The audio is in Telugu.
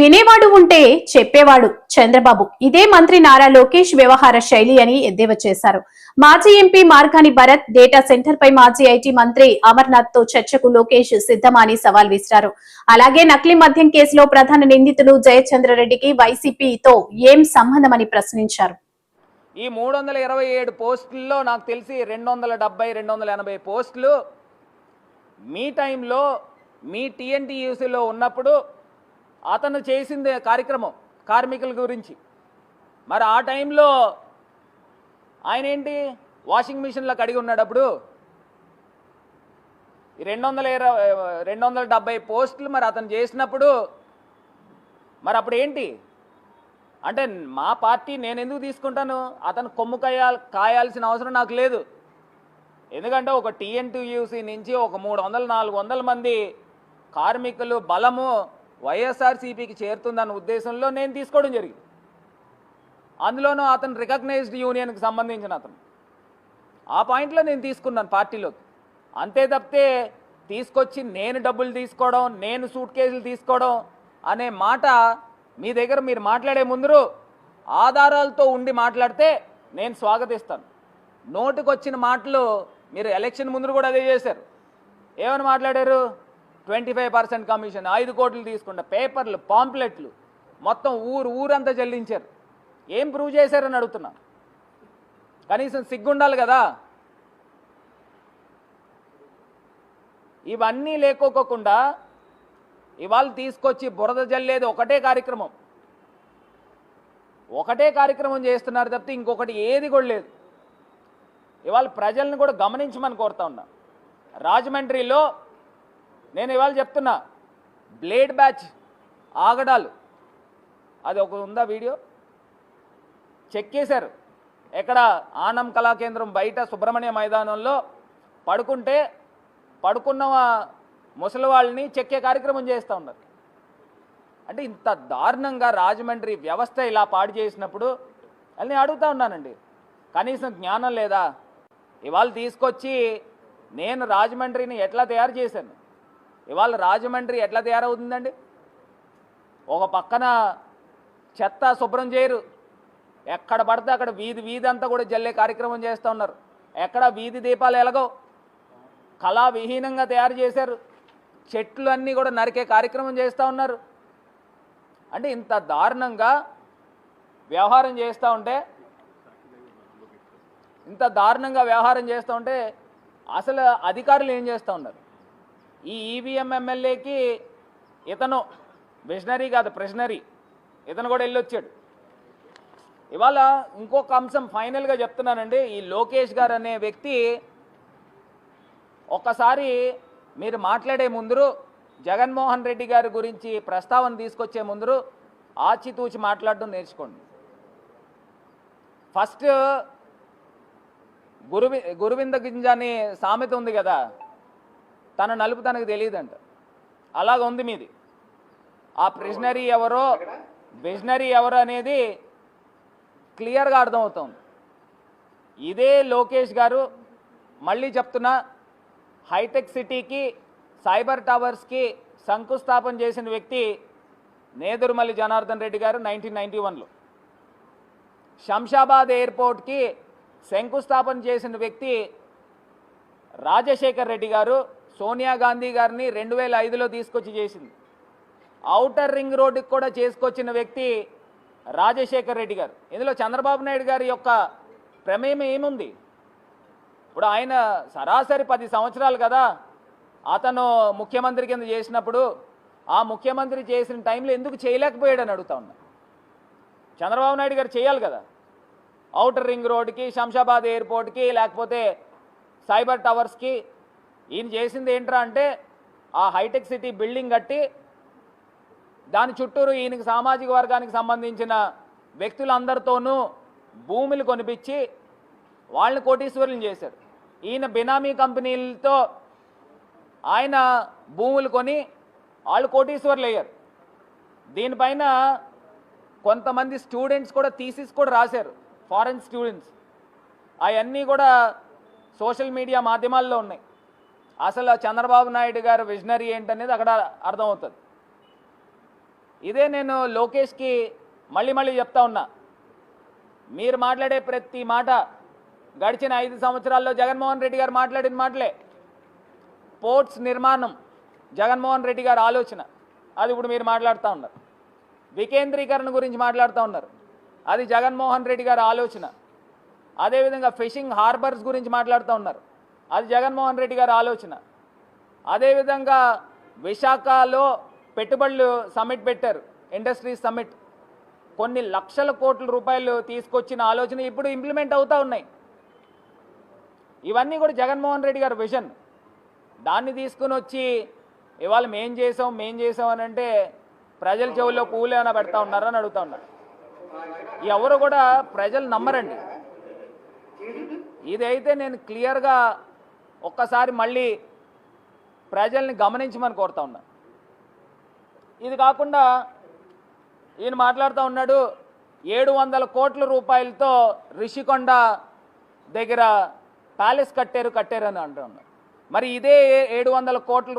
వినేవాడు ఉంటే చెప్పేవాడు. చంద్రబాబు. ఇదే మంత్రి నారా లోకేష్ వ్యవహార శైలి అని ఎద్దేవా చేశారు. మాజీ MP Margani Bharat data centre పై మాజీ ఐటీ మంత్రి అమర్నాథ్తో చర్చకు లోకేష్ సిద్ధమని సవాల్ విసిరారు. అలాగే నకిలీ మద్యం కేసులో ప్రధాన నిందితులు జయచంద్రరెడ్డికి వైసీపీతో ఏం సంబంధమని ప్రశ్నించారు. ఈ మూడు వందల ఇరవై ఏడు పోస్టుల్లో నాకు తెలిసి రెండు వందల డెబ్బై రెండు వందల ఎనభై పోస్టులు మీ టైంలో మీ టీఎన్టీయూసీలో ఉన్నప్పుడు అతను చేసింది కార్యక్రమం కార్మికుల గురించి. మరి ఆ టైంలో ఆయన ఏంటి? వాషింగ్ మిషన్లో కడిగి ఉన్నాడప్పుడు రెండు వందల ఇరవై రెండు వందల డెబ్బై పోస్టులు మరి అతను చేసినప్పుడు మరి అప్పుడు ఏంటి? అంటే మా పార్టీ నేను ఎందుకు తీసుకుంటాను? అతను కొమ్ము కాయాల కాయాల్సిన అవసరం నాకు లేదు. ఎందుకంటే ఒక టీఎన్టీయూసీ నుంచి ఒక మూడు వందల నాలుగు వందల మంది కార్మికులు బలము వైఎస్ఆర్సీపీకి చేరుతుందన్న ఉద్దేశంలో నేను తీసుకోవడం జరిగింది. అందులోనూ అతను రికగ్నైజ్డ్ యూనియన్కి సంబంధించిన అతను. ఆ పాయింట్లో నేను తీసుకున్నాను పార్టీలోకి. అంతే తప్పితే తీసుకొచ్చి నేను డబ్బులు తీసుకోవడం నేను సూట్ కేసులు తీసుకోవడం అనే మాట మీ దగ్గర మీరు మాట్లాడే ముందు ఆధారాలతో ఉండి మాట్లాడితే నేను స్వాగతిస్తాను. నోటికొచ్చిన మాటలు మీరు ఎలక్షన్ ముందు కూడా అదే చేశారు. ఏమని మాట్లాడారు? ట్వంటీ ఫైవ్ పర్సెంట్ కమిషన్ ఐదు కోట్లు తీసుకుంటా పేపర్లు పాంప్లెట్లు మొత్తం ఊరు ఊరంతా చెల్లించారు. ఏం ప్రూవ్ చేశారని అడుగుతున్నా. కనీసం సిగ్గుండాలి కదా. ఇవన్నీ లేకోకుండా ఇవాళ తీసుకొచ్చి బురద జల్లేది ఒకటే కార్యక్రమం. ఒకటే కార్యక్రమం చేస్తున్నారు తప్పితే ఇంకొకటి ఏది కూడా లేదు. ఇవాళ ప్రజల్ని కూడా గమనించమని కోరుతా ఉన్నా. రాజమండ్రిలో నేను ఇవాళ చెప్తున్నా బ్లేడ్ బ్యాచ్ ఆగడాలు. అది ఒక ఉందా వీడియో? చెక్ చేశారు. ఎక్కడ ఆనం కళాకేంద్రం బయట సుబ్రహ్మణ్య మైదానంలో పడుకుంటే పడుకున్న ముసలి వాళ్ళని చెక్కే కార్యక్రమం చేస్తూ ఉన్నారు. అంటే ఇంత దారుణంగా రాజమండ్రి వ్యవస్థ ఇలా పాడు చేసినప్పుడు అని నేను అడుగుతా ఉన్నానండి. కనీసం జ్ఞానం లేదా? ఇవాళ తీసుకొచ్చి నేను రాజమండ్రిని ఎట్లా తయారు చేశాను? ఇవాళ రాజమండ్రి ఎట్లా తయారవుతుందండి? ఒక పక్కన చెత్త శుభ్రం చేయరు. ఎక్కడ పడితే అక్కడ వీధి వీధి అంతా కూడా జల్లే కార్యక్రమం చేస్తూ ఉన్నారు. ఎక్కడ వీధి దీపాలు ఎలగవు కళా విహీనంగా తయారు చేశారు. చెట్లు అన్నీ కూడా నరికే కార్యక్రమం చేస్తూ ఉన్నారు. అంటే ఇంత దారుణంగా వ్యవహారం చేస్తూ ఉంటే ఇంత దారుణంగా వ్యవహారం చేస్తూ ఉంటే అసలు అధికారులు ఏం చేస్తూ ఉన్నారు? ఈ ఈవీఎం ఎమ్మెల్యేకి ఇతను మిషనరీ కాదు ప్రెషనరీ ఇతను కూడా వెళ్ళొచ్చాడు. ఇవాళ ఇంకొక అంశం ఫైనల్గా చెప్తున్నానండి. ఈ లోకేష్ గారు అనే వ్యక్తి ఒక్కసారి మీరు మాట్లాడే ముందు జగన్మోహన్ రెడ్డి గారి గురించి ప్రస్తావన తీసుకొచ్చే ముందు ఆచితూచి మాట్లాడడం నేర్చుకోండి. ఫస్ట్ గురువి గురువింద గింజ అని సామెత ఉంది కదా. తన నలుపు తనకు తెలియదంట. అలాగ ఉంది మీది. ఆ ప్రిజనరీ ఎవరో విజనరీ ఎవరో అనేది క్లియర్గా అర్థమవుతుంది. ఇదే లోకేష్ గారు మళ్ళీ చెప్తున్నా హైటెక్ సిటీకి సైబర్ టవర్స్కి శంకుస్థాపన చేసిన వ్యక్తి నేదురుమల్లి జనార్దన్ రెడ్డి గారు నైన్టీన్ నైన్టీ వన్లో. శంషాబాద్ ఎయిర్పోర్ట్కి శంకుస్థాపన చేసిన వ్యక్తి రాజశేఖర్ రెడ్డి గారు సోనియా గాంధీ గారిని రెండు వేల ఐదులో తీసుకొచ్చి చేసింది. ఔటర్ రింగ్ రోడ్డుకి కూడా చేసుకొచ్చిన వ్యక్తి రాజశేఖర్ రెడ్డి గారు. ఇందులో చంద్రబాబు నాయుడు గారి యొక్క ప్రమేయం ఏముంది? ఇప్పుడు ఆయన సరాసరి పది సంవత్సరాలు కదా. అతను ముఖ్యమంత్రి కింద చేసినప్పుడు ఆ ముఖ్యమంత్రి చేసిన టైంలో ఎందుకు చేయలేకపోయాడని అడుగుతా ఉన్నా. చంద్రబాబు నాయుడు గారు చేయాలి కదా. ఔటర్ రింగ్ రోడ్కి శంషాబాద్ ఎయిర్పోర్ట్కి లేకపోతే సైబర్ టవర్స్కి ఈయన చేసింది ఏంట్రా అంటే ఆ హైటెక్ సిటీ బిల్డింగ్ కట్టి దాని చుట్టూరు ఈయనకి సామాజిక వర్గానికి సంబంధించిన వ్యక్తులందరితోనూ భూములు కొనిపించి వాళ్ళని కోటీశ్వరులు చేశారు ఈయన బినామీ కంపెనీలతో ఆయన భూములు కొని వాళ్ళు కోటీశ్వర్లు అయ్యారు. దీనిపైన కొంతమంది స్టూడెంట్స్ కూడా థీసిస్ కూడా రాశారు ఫారెన్ స్టూడెంట్స్. అవన్నీ కూడా సోషల్ మీడియా మాధ్యమాల్లో ఉన్నాయి. అసలు చంద్రబాబు నాయుడు గారు విజనరీ ఏంటనేది అక్కడ అర్థమవుతుంది. ఇదే నేను లోకేష్కి మళ్ళీ మళ్ళీ చెప్తా ఉన్నా. మీరు మాట్లాడే ప్రతి మాట గడిచిన ఐదు సంవత్సరాల్లో జగన్మోహన్ రెడ్డి గారు మాట్లాడిన మాటలే. పోర్ట్స్ నిర్మాణం జగన్మోహన్ రెడ్డి గారి ఆలోచన. అది ఇప్పుడు మీరు మాట్లాడుతూ ఉన్నారు. వికేంద్రీకరణ గురించి మాట్లాడుతూ ఉన్నారు. అది జగన్మోహన్ రెడ్డి గారి ఆలోచన. అదేవిధంగా ఫిషింగ్ హార్బర్స్ గురించి మాట్లాడుతూ ఉన్నారు. అది జగన్మోహన్ రెడ్డి గారి ఆలోచన. అదేవిధంగా విశాఖలో పెట్టుబడులు సమ్మిట్ పెట్టారు ఇండస్ట్రీస్ సమ్మిట్. కొన్ని లక్షల కోట్ల రూపాయలు తీసుకొచ్చిన ఆలోచన ఇప్పుడు ఇంప్లిమెంట్ అవుతూ ఉన్నాయి. ఇవన్నీ కూడా జగన్మోహన్ రెడ్డి గారి విజన్. దాన్ని తీసుకుని వచ్చి ఇవాళ మేం చేసాం మేం చేసాం అని అంటే ప్రజల చెవుల్లో పూలు ఏమైనా పెడతా ఉన్నారని అడుగుతా ఉన్నారు. ఎవరు కూడా ప్రజలు నమ్మరండి. ఇదైతే నేను క్లియర్గా ఒక్కసారి మళ్ళీ ప్రజల్ని గమనించమని కోరుతా ఉన్నా. ఇది కాకుండా ఈయన మాట్లాడుతూ ఉన్నాడు ఏడు వందల కోట్ల రూపాయలతో రిషికొండ దగ్గర ప్యాలెస్ కట్టారు కట్టారు అని అంటున్నాడు మరి ఇదే ఏడు వందల కోట్ల